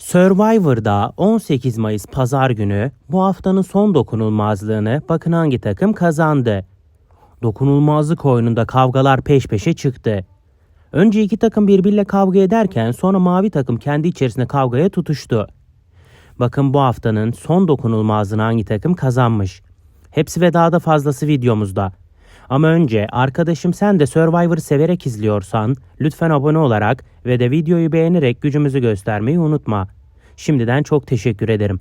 Survivor'da 18 Mayıs pazar günü bu haftanın son dokunulmazlığını bakın hangi takım kazandı. Dokunulmazlık oyununda kavgalar peş peşe çıktı. Önce iki takım birbiriyle kavga ederken sonra mavi takım kendi içerisinde kavgaya tutuştu. Bakın bu haftanın son dokunulmazlığını hangi takım kazanmış. Hepsi ve daha da fazlası videomuzda. Ama önce arkadaşım sen de Survivor'ı severek izliyorsan lütfen abone olarak ve de videoyu beğenerek gücümüzü göstermeyi unutma. Şimdiden çok teşekkür ederim.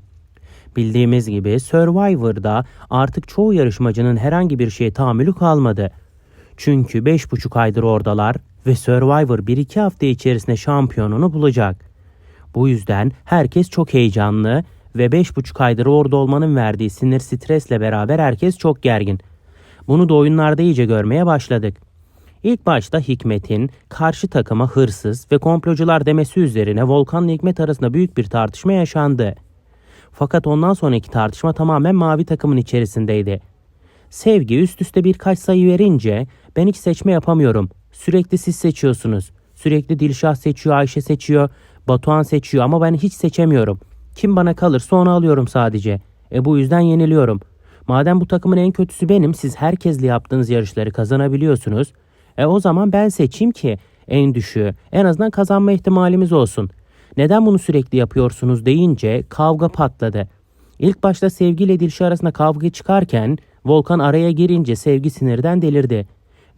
Bildiğimiz gibi Survivor'da artık çoğu yarışmacının herhangi bir şeye tahammülü kalmadı. Çünkü 5,5 aydır oradalar ve Survivor 1-2 hafta içerisinde şampiyonunu bulacak. Bu yüzden herkes çok heyecanlı ve 5,5 aydır orada olmanın verdiği sinir stresle beraber herkes çok gergin. Bunu da oyunlarda iyice görmeye başladık. İlk başta Hikmet'in karşı takıma hırsız ve komplocular demesi üzerine Volkan'la Hikmet arasında büyük bir tartışma yaşandı. Fakat ondan sonraki tartışma tamamen mavi takımın içerisindeydi. Sevgi üst üste birkaç sayı verince ben hiç seçme yapamıyorum. Sürekli siz seçiyorsunuz. Sürekli Dilşah seçiyor, Ayşe seçiyor, Batuhan seçiyor ama ben hiç seçemiyorum. Kim bana kalırsa onu alıyorum sadece. E bu yüzden yeniliyorum. Madem bu takımın en kötüsü benim, siz herkesle yaptığınız yarışları kazanabiliyorsunuz. E o zaman ben seçeyim ki en düşüğü. En azından kazanma ihtimalimiz olsun. Neden bunu sürekli yapıyorsunuz deyince kavga patladı. İlk başta Sevgi ile Dilşah arasında kavga çıkarken Volkan araya girince Sevgi sinirden delirdi.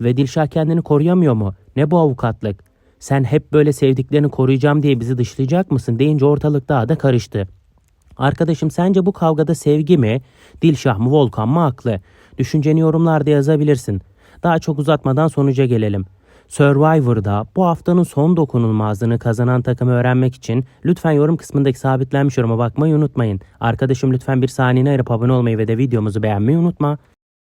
Ve Dilşah kendini koruyamıyor mu? Ne bu avukatlık? Sen hep böyle sevdiklerini koruyacağım diye bizi dışlayacak mısın deyince ortalık daha da karıştı. Arkadaşım sence bu kavgada sevgi mi, Dilşah mı, Volkan mı haklı? Düşünceni yorumlarda yazabilirsin. Daha çok uzatmadan sonuca gelelim. Survivor'da bu haftanın son dokunulmazlığını kazanan takımı öğrenmek için lütfen yorum kısmındaki sabitlenmiş yoruma bakmayı unutmayın. Arkadaşım lütfen bir saniyene ayırıp abone olmayı ve de videomuzu beğenmeyi unutma.